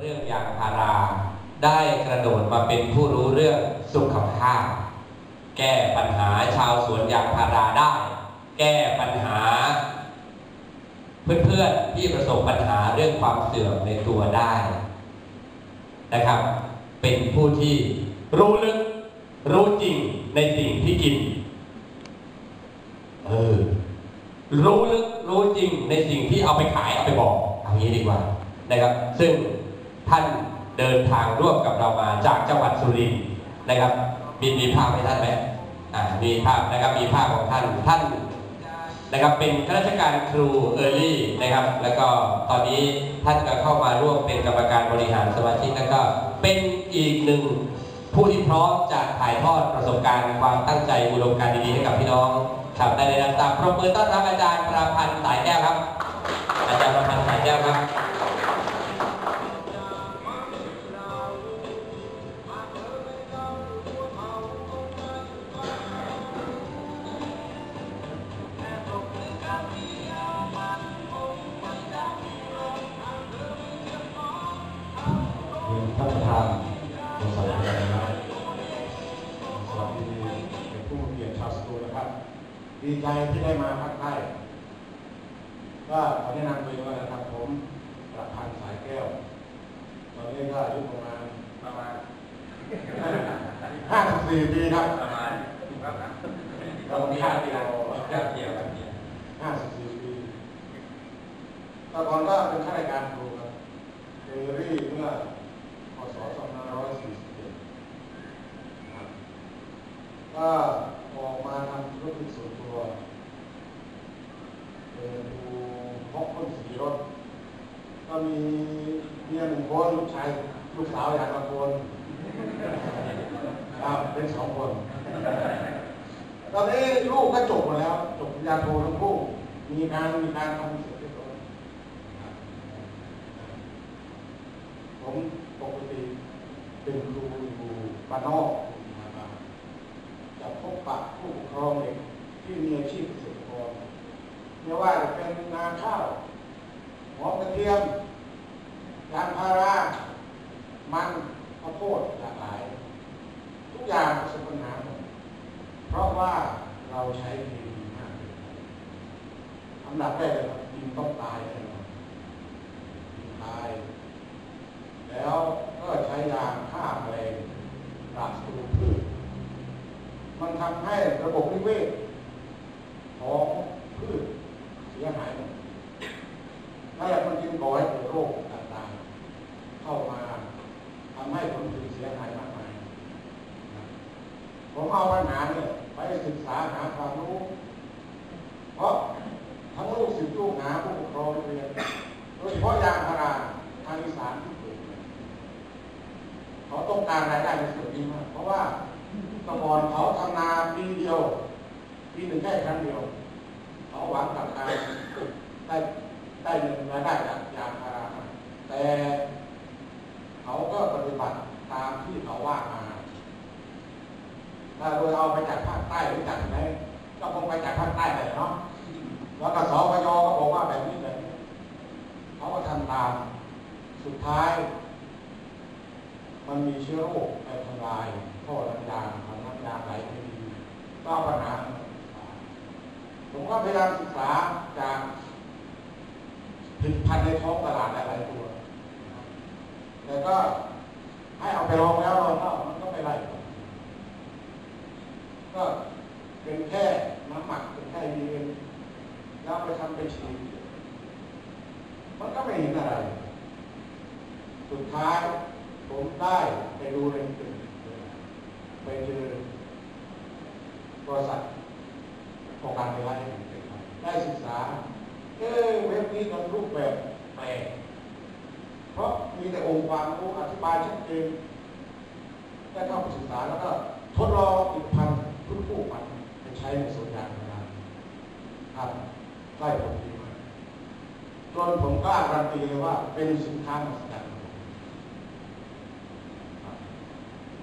เรื่องยางพารา ได้กระโดดมาเป็นผู้รู้เรื่องสุขภาพ แก้ปัญหาชาวสวนยางพาราได้ แก้ปัญหา เพื่อนๆที่ประสบปัญหาเรื่องความเสื่อมในตัวได้นะครับ เป็นผู้ที่รู้ลึกรู้จริงในสิ่งที่กินเออรู้ลึกรู้จริงในสิ่งที่เอาไปขายเอาไปบอกเอางี้ดีกว่านะครับ ซึ่ง ท่านเดินทางร่วมกับเรามาจากจังหวัดสุรินทร์นะครับ มีมีภาพให้ท่านไหมอ่ามีภาพนะครับมีภาพของท่านท่านนะครับเป็นข้าราชการครูเออร์ลี่นะครับ แล้วก็ตอนนี้ท่านก็เข้ามาร่วมเป็นกรรมการบริหารสมาชิกแล้วก็เป็นอีกหนึ่งผู้ที่พร้อมจะถ่ายทอดประสบการณ์ความตั้งใจอุดมการณ์ดีๆให้กับพี่น้องครับได้ในรับตามปรบมือต้อนรับอาจารย์ประพันธ์สายแก้วครับ อาจารย์ประพันธ์สายแก้วครับ ดีใจที่ได้มาภาคใต้ก็ขอแนะนำตัวเองก่อนนะครับผมประพันธ์สายแก้ว ตอนนี้ก็อายุประมาณประมาณ54ปีครับประมาณถึงแล้วนะเรามีค่าเดียวแค่เดียวกันเดียว54ปีแต่ก่อนก็เป็นข้าราชการครูครับเอรี่เมื่อพศ2547ครับก็ ออกมาทำธุรกิจส่วนตัวเป็นดูฮอกพ่นสีรถ ก็มีเมียหนึ่งคนลูกชายลูกสาวอย่างละคนครับเป็นสองคน ตอนนี้ลูกก็จบมาแล้ว จบปริญญาโททั้งคู่มีการมีการทำเสร็จเรียบร้อยผมปกติเป็นครูอยู่บ้านนอก จะพบปะผู้ปกครองเด็กที่มีอาชีพเกษตรกรไม่ว่าจะเป็นนาข้าวหอมกระเทียมยางพารา มันข้าวโพดหลากหลาย ทุกอย่างประสบปัญหาหมดเพราะว่าเราใช้เคมีมากเกินไปอันดับแรกเลยดินต้องตายแน่นอนดินตาย แล้วก็ใช้ยางฆ่าแมลงปราบศัตรู มันทำให้ระบบนิเวศของพืชเสียหายหมดนั่นแหละมันจึงก่อให้เกิดโรคต่างๆ เข้ามาทำให้ผลผลิตเสียหายมากมายผมเอาปัญหาเนี่ยไปศึกษาหาความรู้ เพราะทั้งลูกศิษย์ลูกหาผู้ปกครองเรียนโดยเฉพาะยางพาราทางอีสานที่เกิดเขาต้องการรายได้ในส่วนนี้มากเพราะว่า ตะกอนเขาทำนาปีเดียวปีหนึ่งแค่ครั้งเดียวเขาหวังกับการได้ได้เงินรายได้จากยางพาราแต่เขาก็ปฏิบัติตามที่เขาว่ามาถ้าโดยเอาไปจากภาคใต้หรือจากไหนก็คงไปจากภาคใต้เลยเนาะแล้วก็สอกว่าแบบนี้แบบนี้เขาก็ทำตาม สุดท้าย มันมีเชื้อโรคไปทำลายท่อน้ำยางทำน้ำยางไหลไม่ดีก็เอาปัญหาผมก็พยายามศึกษาจาก ผลิตภัณฑ์ในท้องตลาดหลายตัว แต่ก็ให้เอาไปลองแล้วลองเล่ามันก็ไม่ไรก็เป็นแค่น้ำหมักเป็นแค่ดีเองแล้วไปทำเป็นฉีดมันก็ไม่เห็นอะไร สุดท้ายผมได้ไปดูในตึกไปเจอบริษัทของการไฟฟ้าแห่งประเทศไทยได้ศึกษา เอ๊เว็บนี้มันรูปแบบแปลกเพราะมีแต่องค์ความรู้อธิบายชัดเจนได้เข้าไปศึกษาแล้วก็ทดลองผลิตภัณฑ์ทุกคู่มันไปใช้ในสวนยางพาราครับได้ผลดีมากจนผมกล้าการันตีเลยว่าเป็นสินค้ามหัศจรรย์ครับ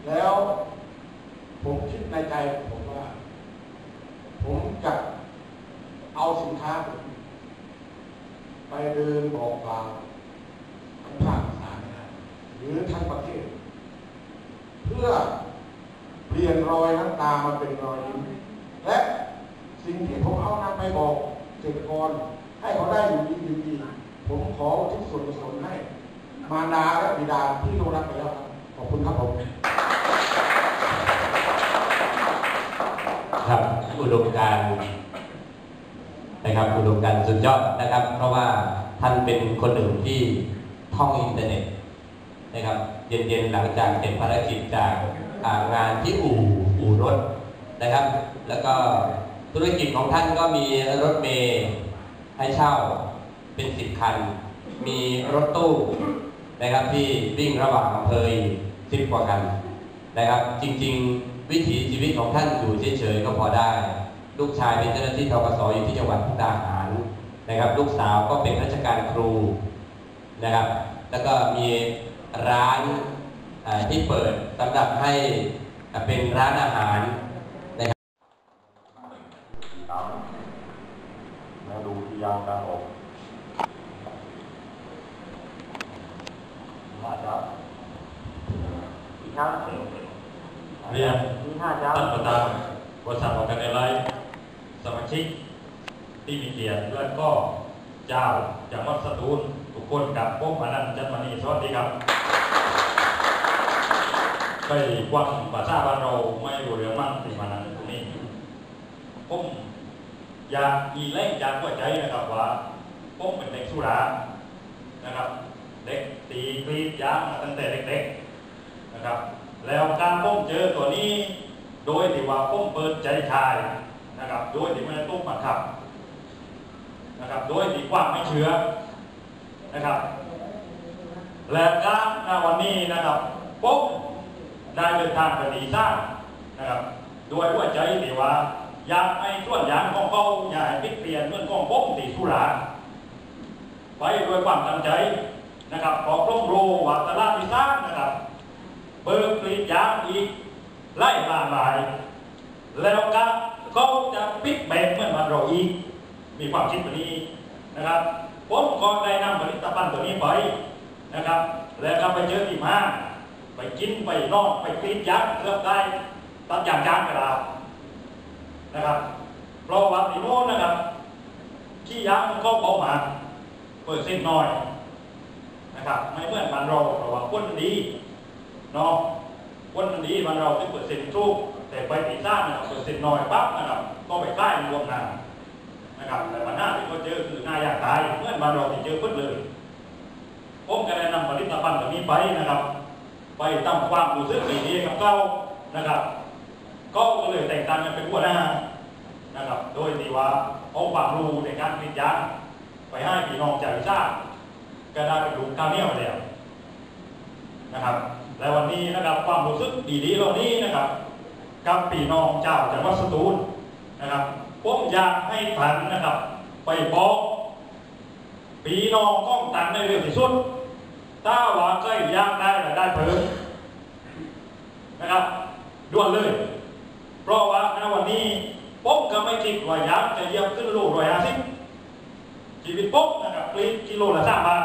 แล้วผมคิดในใจผมว่า ผมจะเอาสินค้าผม ไปเดินบอกกล่าวทั้งภาคสานหรือทั้งประเทศ เพื่อเปลี่ยนรอยน้ำตามันเป็นรอยยิ้มและสิ่งที่ผมเอานำไปบอกเกษตกรให้เขาได้อยู่ดีอยู่ดีผมขอทุกส่วนสนให้ มาดาและบิดาที่รู้รักไปแล้วรัขอบคุณครับผมครับอุดมการณ์ นะครับอุดมการสุดยอดนะครับ เพราะว่าท่านเป็นคนหนึ่งที่ท่องอินเทอร์เน็ตนะครับ เย็นๆหลังจากเสร็จภารกิจจากงานที่อู่อู่รถนะครับ แล้วก็ธุรกิจของท่านก็มีรถเมย์ให้เช่าเป็นสิบคัน มีรถตู้นะครับที่วิ่งระหว่างอำเภอสิบกว่าคันนะครับ จริง ๆ วิถีชีวิตของท่านอยู่เฉยๆก็พอได้ ลูกชายเป็นเจ้าหน้าที่ทกศอยู่ที่จังหวัดมุกดาหารนะครับ ลูกสาวก็เป็นราชการครูนะครับ แล้วก็มีร้านอ่าที่เปิดสำหรับให้อ่าเป็นร้านอาหารนะครับตามแล้วดูที่ยางการออกน่าจะอีกครั้งเรียนมีห้าเจ้าท่านประธานบริษัทออกกันในไลฟ์ สมาชิกที่มีเกียรติและก็เจ้าจากวัดสตูลทุกคนกับพวกมานันจันมณีสวัสดีครับไปกว้างภาษาบ้านเราไม่รู้เรื่องมั่งที่มานันตรงนี้ผมอยากอีเล่งจากหัวใจนะครับว่าผมเป็นเด็กสุรานะครับ เด็กตีกรีดยางตั้งแต่เด็กๆนะครับ แล้วการผมเจอตัวนี้ โดยที่ว่าผมเปิดใจชาย นะครับโดยที่ไม่ได้ตุ้มมาขับนะครับโดยที่กว้างไม่เชื่อนะครับ และการณวันนี้นะครับผมได้เดินทางไปดีสร้างนะครับด้วยหัวใจที่ว่าอยากให้ส่วนยางของเขาอยากให้พิเปลี่ยนเรื่องของผมตีสุราไปด้วยความตั้งใจนะครับขอพร่มโรวัตลาดีสร้างนะครับเบิกกรีดยางอีกไล่มาหลายแล้วก็ เขาจะปิดแบงเมื่อมันเราอีก มีความคิดแบบนี้นะครับผมก็ได้นำผลิตภัณฑ์ตัวนี้ไปนะครับ แล้วก็ไปเจอที่มาไปกินไปนอนไปกรีดยางเกือได้ตัดยางยางกระดาษนะครับเพราะว่าที่โน้นนะครับขี้ยางมันก็เบาหมาเปิดเส้นน้อยนะครับไม่เหมือนมันเราเพราะว่าคนดีเนาะวันนี้มันเราที่เปอร์เซ็นทุก แต่ไปตีซ่าเนี่ยเปอร์เซ็นต์น้อยปั๊บนะครับก็ไปใกล้รวมกันนะครับแต่ปัญหาที่เขาเจอคือหนายอยากตายเมื่อมันเราที่เจอพึ่เลยผมก็ได้นำผลิตภัณฑ์ตัวนี้ไปนะครับ ไปทำความรู้สึกดีๆกับเขานะครับ ก็เลยแต่งตั้งกันเป็นหัวหน้านะครับ โดยที่ว่าเอาความรู้ในการผลิตยาไปให้พี่น้องจากวิชาก็ได้เป็นลูกกาเนียวแล้วนะครับ และวันนี้นะครับความรู้สึกดีๆเหล่านี้นะครับ กับพี่น้องเจ้าจังหวัดสตูลนะครับผมอยากให้ท่านนะครับ ไปบอกพี่น้องก้องตันในเรื่องที่สุด ถ้าว่ากล้ยากได้รายได้เพิ่มนะครับด่วนเลย เพราะว่าในวันนี้ผมก็ไม่คิดว่าอยากจะเยี่ยบขึ้นโลร้อยห้าสิบชีวิตผมนะครับกรีกิโลละสามบาท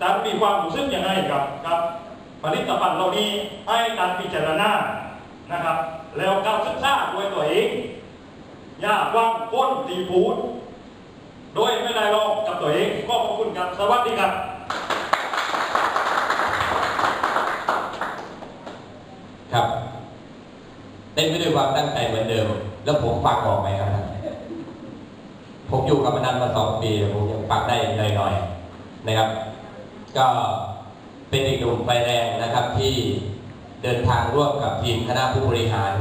ท่มีความรู้สึกยังไงกับกับ ผลิตภัณฑ์เหล่านี้ให้การพิจารณานะครับ แล้วการศึกษาด้วยตัวเองอย่าวางก้นตีพูดโดยไม่ได้ลองกับตัวเองก็ขอบคุณครับสวัสดีครับครับเต้นไปด้วยความตั้งใจเหมือนเดิม แล้วผมฟังออกไหมครับ ผมอยู่กับมันนานมาสองปี ผมยังฟังได้หน่อยๆนะครับ ก็ เป็นอีกหนุ่มไฟแรงนะครับที่เดินทางร่วมกับทีมคณะผู้บริหาร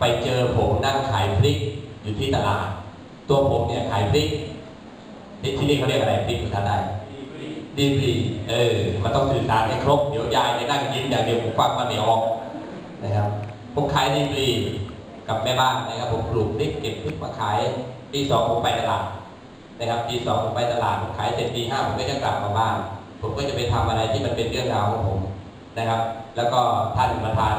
ไปเจอผมนั่งขายพริกอยู่ที่ตลาด ตัวผมเนี่ยขายพริกที่ที่นี่เขาเรียกอะไรพริกภาษาไทยดีบรีเออมันต้องสื่อสารให้ครบเดี๋ยวยายจะนั่งยิ้มอย่างเดียวผมฟังมันไม่ออกนะครับผมขายดีบรีกับแม่บ้านนะครับผมปลูกพริกเก็บพริกมาขายปีสองผมไปตลาดนะครับปีสองผมไปตลาดผมขายเสร็จปีห้าผมก็จะกลับมาบ้าน ผมก็จะไปทำอะไรที่มันเป็นเรื่องราวของผมนะครับ แล้วก็ท่านประธาน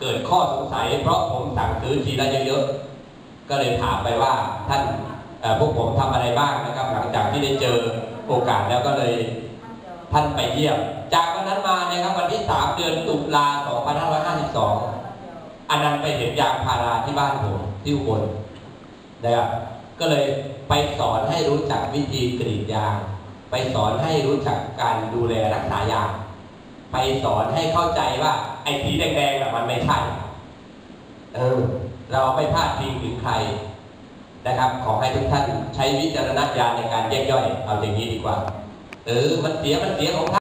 เกิดข้อสงสัย เพราะผมสั่งซื้อทีละเยอะๆก็เลยถามไปว่าท่านพวกผมทำอะไรบ้างนะครับ หลังจากที่ได้เจอโอกาสแล้วก็เลยท่านไปเยี่ยม จากวันนั้นมานะครับวันที่3เดือนตุลา2552อันนั้นไปเห็นยางพาราที่บ้านผมที่อุบลนะครับก็เลยไปสอนให้รู้จักวิธีกรีดยาง ไปสอนให้รู้จักการดูแลรักษายางไปสอนให้เข้าใจว่า ไอ้สีแดงๆน่ะมันไม่ใช่ เออ เราไม่พลาดพิงถึงใครนะครับ ขอให้ทุกท่านใช้วิจารณญาณในการแยกย่อย เอาอย่างนี้ดีกว่า เออ มันเสีย มันเสียของท่าน